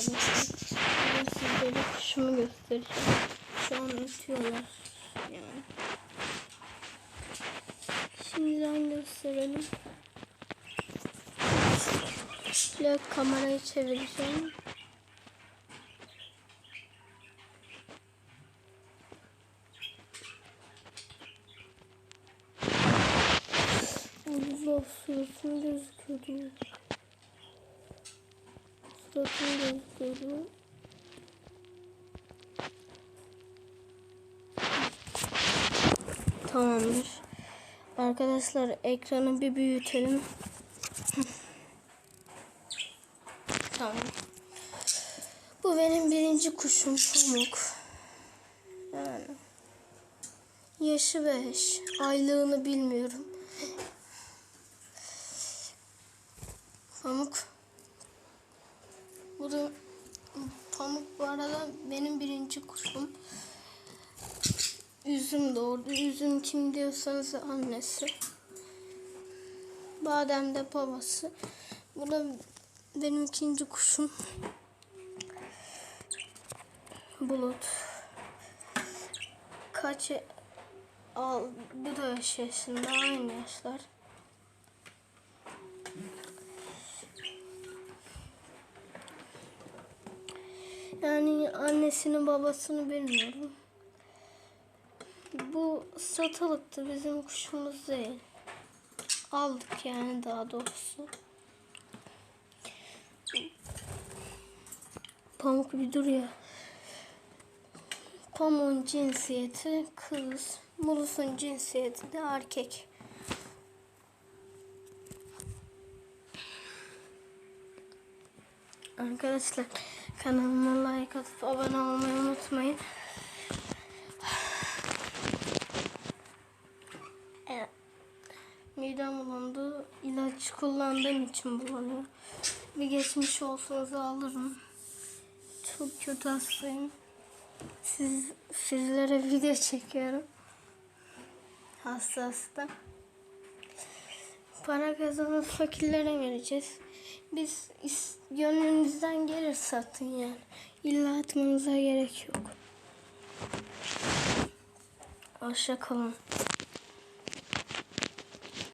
Ben sizlere kuşumu göstereceğim. Şu an ötüyorlar. Yani. Şimdiden gösterelim. Şöyle kamerayı çevireceğim. Allah suratım gözüküyordu. Suratım gözüküyordu. Tamamdır. Arkadaşlar ekranı bir büyütelim. tamam. Bu benim birinci kuşum Pamuk. Yani. Yaşı 5. Aylığını bilmiyorum. Pamuk. Bu da Pamuk bu arada benim birinci kuşum. Üzüm doğurdu. Üzüm kim diyorsanız annesi. Badem de babası. Bu da benim ikinci kuşum. Bulut. Kaç al bu da 5 yaşında aynı yaşlar. Yani annesini babasını bilmiyorum. Bu satılıktı bizim kuşumuz değil. Aldık yani daha doğrusu. Pamuk bir dur ya. Pamuk'un cinsiyeti kız. Mulus'un cinsiyeti de erkek. Arkadaşlar kanalıma like atıp abone olmayı unutmayın. Evet. Midem bulandı. İlaç kullandığım için bulanıyor. Bir geçmiş olsanız alırım. Çok kötü hastayım. Siz, sizlere video çekiyorum. Hasta hasta. Para kazanıp fakirlere vereceğiz. Biz gönlünüzden gelir satın yani. İlla atmanıza gerek yok. Hoşça kalın.